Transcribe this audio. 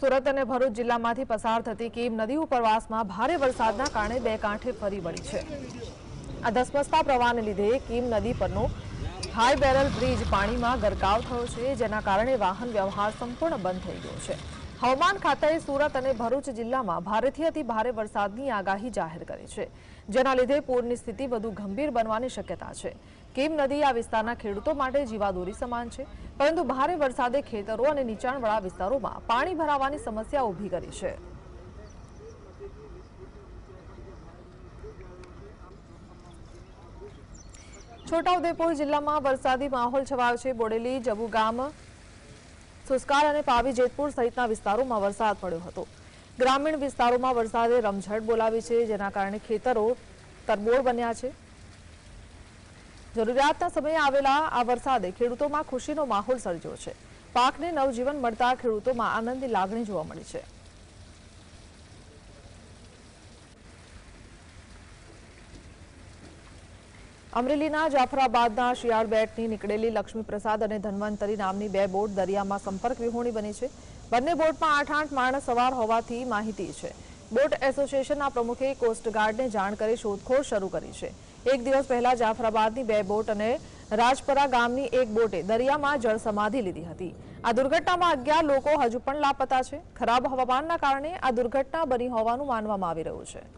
સુરત અને ભરૂચ જિલ્લામાંથી પસાર થતી કીમ નદી ઉપરવાસમાં ભારે વરસાદના કારણે બે કાંઠે ફરી વળી છે. આ ધસમસતા પ્રવાહને લીધે કીમ નદી પરનો હાઈ બેરલ બ્રિજ પાણીમાં ગરકાવ થયો છે, જેના કારણે વાહન વ્યવહાર સંપૂર્ણ બંધ થઈ ગયો છે. હવામાન ખાતાએ સુરત અને ભરૂચ જિલ્લામાં ભારેથી અતિ ભારે વરસાદની આગાહી જાહેર કરી છે, જેના લીધે પૂરની સ્થિતિ વધુ ગંભીર બનવાની શક્યતા છે. કેમ નદી આ વિસ્તારના ખેડૂતો માટે જીવાદોરી સમાન છે, પરંતુ ભારે વરસાદે ખેતરો અને નીચાણવાળા વિસ્તારોમાં પાણી ભરાવાની સમસ્યા ઊભી કરી છે. છોટાઉદેપુર જિલ્લામાં વરસાદી માહોલ છવાયો છે. બોડેલી જબુ ગામ સુસ્કાલ અને પાવી જેતપુર સહિતના વિસ્તારોમાં વરસાદ પડ્યો હતો. ગ્રામીણ વિસ્તારોમાં વરસાદે રમઝટ બોલાવી છે, જેના કારણે ખેતરો તરબોળ બન્યા છે. જરૂરિયાતના સમયે આવેલા આ વરસાદે ખેડૂતોમાં ખુશીનો માહોલ સર્જ્યો છે. પાકને નવજીવન મળતા ખેડૂતોમાં આનંદની લાગણી જોવા મળી છે. અમરેલીના જાફરાબાદના શિયાળ બેટની નીકળેલી લક્ષ્મીપ્રસાદ અને ધન્વંતરી નામની બે બોટ દરિયામાં સંપર્ક વિહોણી બની છે. બંને બોટમાં આઠ આઠ માણસ સવાર હોવાથી માહિતી છે. બોટ એસોસિએશનના પ્રમુખે કોસ્ટગાર્ડને જાણ કરી શોધખોળ શરૂ કરી છે. એક દિવસ પહેલા જાફરાબાદની બે બોટ અને રાજપરા ગામની એક બોટે દરિયામાં જળ સમાધિ લીધી હતી. આ દુર્ઘટનામાં અગિયાર લોકો હજુ પણ લાપતા છે. ખરાબ હવામાનના કારણે આ દુર્ઘટના બની હોવાનું માનવામાં આવી રહ્યું છે.